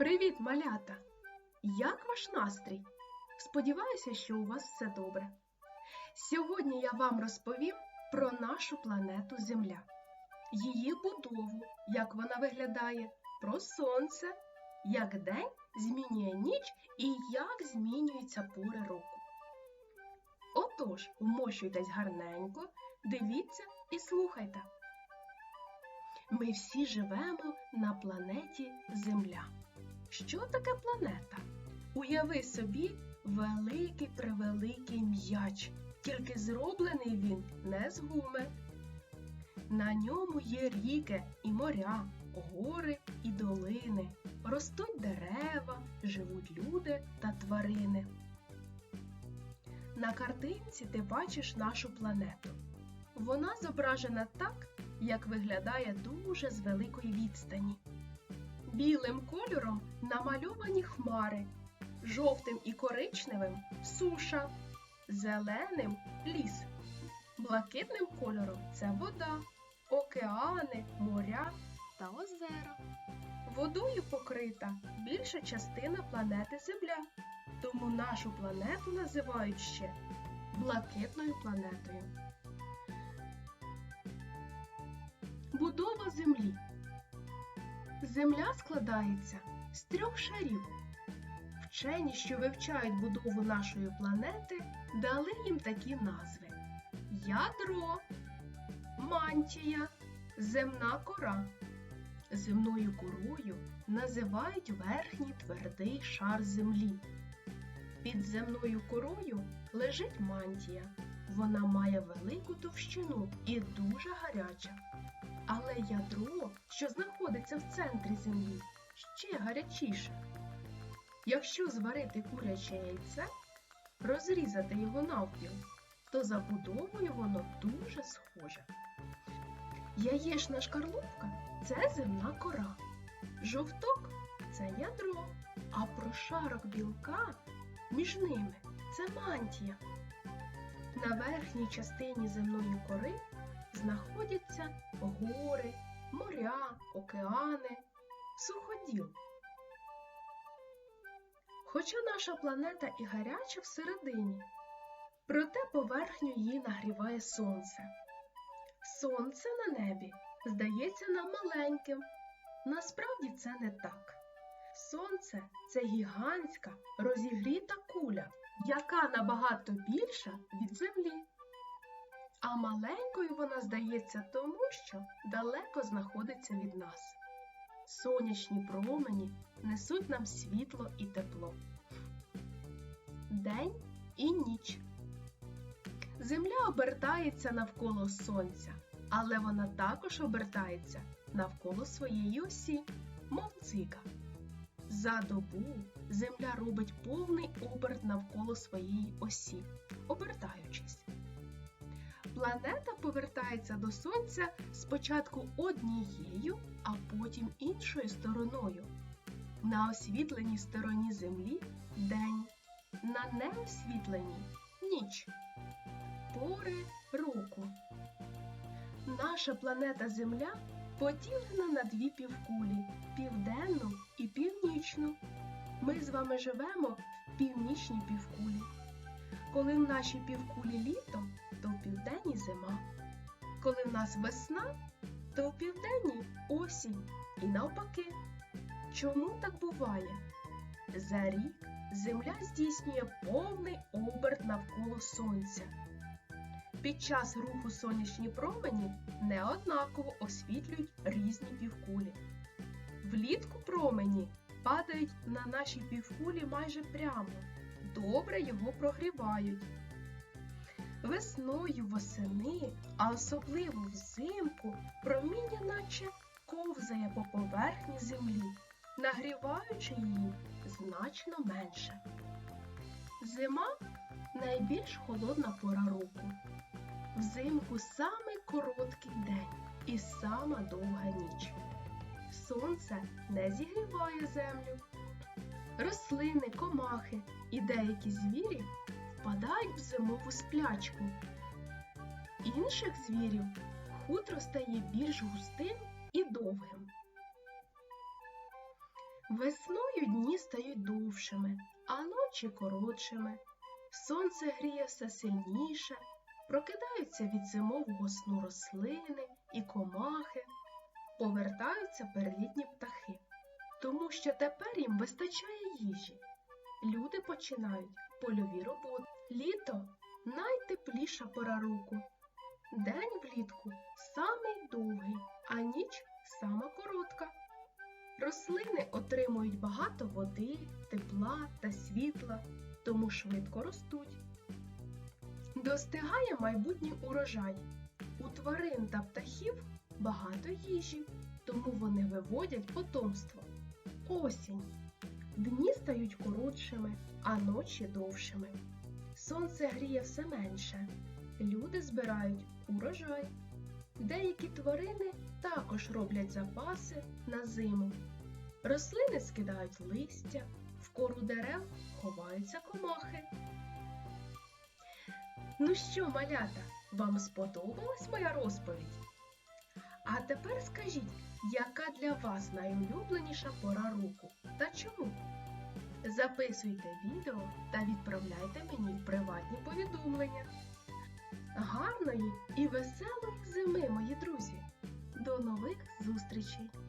Привіт, малята! Як ваш настрій? Сподіваюся, що у вас все добре. Сьогодні я вам розповім про нашу планету Земля, її будову, як вона виглядає, про сонце, як день змінює ніч і як змінюються пори року. Отож, вмощуйтесь гарненько, дивіться і слухайте. Ми всі живемо на планеті Земля. Що таке планета? Уяви собі великий превеликий м'яч, тільки зроблений він не з гуми. На ньому є ріки і моря, гори і долини, ростуть дерева, живуть люди та тварини. На картинці ти бачиш нашу планету. Вона зображена так, як виглядає дуже з великої відстані. Білим кольором намальовані хмари, жовтим і коричневим суша, зеленим ліс, блакитним кольором це вода, океани, моря та озера. Водою покрита більша частина планети Земля, тому нашу планету називають ще блакитною планетою. Будова Землі Земля складається з трьох шарів. Вчені, що вивчають будову нашої планети, дали їм такі назви: ядро, мантія, земна кора. Земною корою називають верхній твердий шар землі. Під земною корою лежить мантія. Вона має велику товщину і дуже гаряча. Але ядро, що знаходиться в центрі землі, ще гарячіше. Якщо зварити куряче яйце, розрізати його навпіл, то за будовою воно дуже схоже. Яєчна шкарлупка це земна кора, жовток це ядро, а прошарок білка між ними це мантія. На верхній частині земної кори гори, моря, океани, суходіл. Хоча наша планета і гаряча всередині, проте поверхню її нагріває сонце. Сонце на небі здається нам маленьким. Насправді це не так. Сонце це гігантська розігріта куля, яка набагато більша від землі. А маленькою вона здається тому, що далеко знаходиться від нас. Сонячні промені несуть нам світло і тепло. День і ніч. Земля обертається навколо сонця, але вона також обертається навколо своєї осі, мов цика. За добу земля робить повний оберт навколо своєї осі, обертаючись. Планета повертається до Сонця спочатку однією, а потім іншою стороною. На освітленій стороні Землі день, на неосвітленій ніч. Пори року. Наша планета Земля поділена на дві півкулі південну і північну. Ми з вами живемо в північній півкулі. Коли в нашій півкулі літо, то в південній зима. Коли в нас весна, то в південній осінь і навпаки. Чому так буває? За рік Земля здійснює повний оберт навколо Сонця. Під час руху сонячні промені неоднаково освітлюють різні півкулі. Влітку промені падають на нашій півкулі майже прямо, добре його прогрівають. Весною восени, а особливо взимку, проміння наче ковзає по поверхні землі, нагріваючи її значно менше. Зима найбільш холодна пора року. Взимку самий короткий день і сама довга ніч. Сонце не зігріває землю. Рослини, комахи і деякі звірі впадають в зимову сплячку. Інших звірів хутро стає більш густим і довгим. Весною дні стають довшими, а ночі коротшими. Сонце гріє все сильніше, прокидаються від зимового сну рослини і комахи, повертаються перелітні птахи, тому що тепер їм вистачає їжі. Люди починають польові роботи. Літо найтепліша пора року. День влітку самий довгий, а ніч сама коротка. Рослини отримують багато води, тепла та світла, тому швидко ростуть. Достигає майбутній урожай. У тварин та птахів багато їжі, тому вони виводять потомство. Осінь. Дні стають коротшими, а ночі довшими. Сонце гріє все менше. Люди збирають урожай. Деякі тварини також роблять запаси на зиму. Рослини скидають листя, в кору дерев ховаються комахи. Ну що, малята, вам сподобалась моя розповідь? А тепер скажіть, яка для вас найулюбленіша пора року та чому? Записуйте відео та відправляйте мені приватні повідомлення. Гарної і веселої зими, мої друзі! До нових зустрічей!